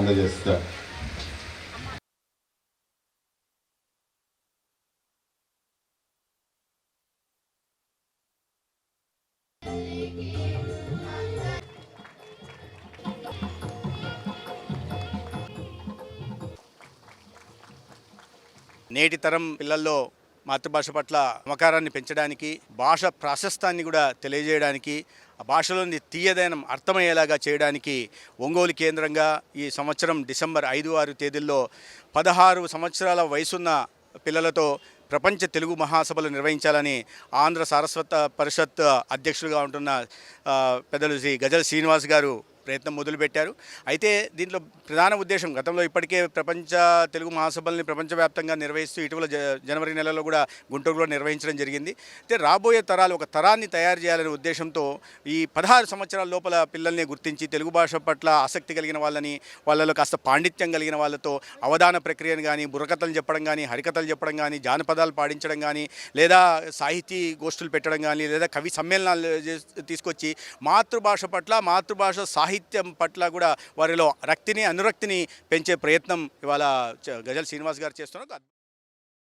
అందజేస్తా. నేటి తరం పిల్లల్లో మాతృభాష పట్ల మమకారాన్ని పెంచడానికి భాష ప్రాశస్తాన్ని కూడా తెలియజేయడానికి ఆ భాషలోని తీయదనం అర్థమయ్యేలాగా చేయడానికి ఒంగోలు కేంద్రంగా ఈ సంవత్సరం డిసెంబర్ ఐదు ఆరు తేదీల్లో పదహారు సంవత్సరాల వయసున్న పిల్లలతో ప్రపంచ తెలుగు మహాసభలు నిర్వహించాలని ఆంధ్ర సారస్వత పరిషత్ అధ్యక్షులుగా ఉంటున్న పెద్దలు శ్రీ గజల్ శ్రీనివాస్ గారు ప్రయత్నం మొదలుపెట్టారు. అయితే దీంట్లో ప్రధాన ఉద్దేశం గతంలో ఇప్పటికే ప్రపంచ తెలుగు మహాసభల్ని ప్రపంచవ్యాప్తంగా నిర్వహిస్తూ ఇటీవల జ జనవరి నెలలో కూడా గుంటూరులో నిర్వహించడం జరిగింది. అయితే రాబోయే తరాలు ఒక తరాన్ని తయారు చేయాలనే ఉద్దేశంతో ఈ పదహారు సంవత్సరాల లోపల పిల్లల్ని గుర్తించి తెలుగు భాష పట్ల ఆసక్తి కలిగిన వాళ్ళని వాళ్ళలో కాస్త పాండిత్యం కలిగిన వాళ్ళతో అవధాన ప్రక్రియను కానీ బుర్రకథలు చెప్పడం కానీ హరికథలు చెప్పడం కానీ జానపదాలు పాడించడం కానీ లేదా సాహితీ గోష్ఠులు పెట్టడం కానీ లేదా కవి సమ్మేళనాలు తీసుకొచ్చి మాతృభాష పట్ల మాతృభాష సాహిత్య పట్ల కూడా వారిలో రక్తిని అనురక్తిని పెంచే ప్రయత్నం ఇవాళ గజల్ శ్రీనివాస్ గారు చేస్తున్నారు.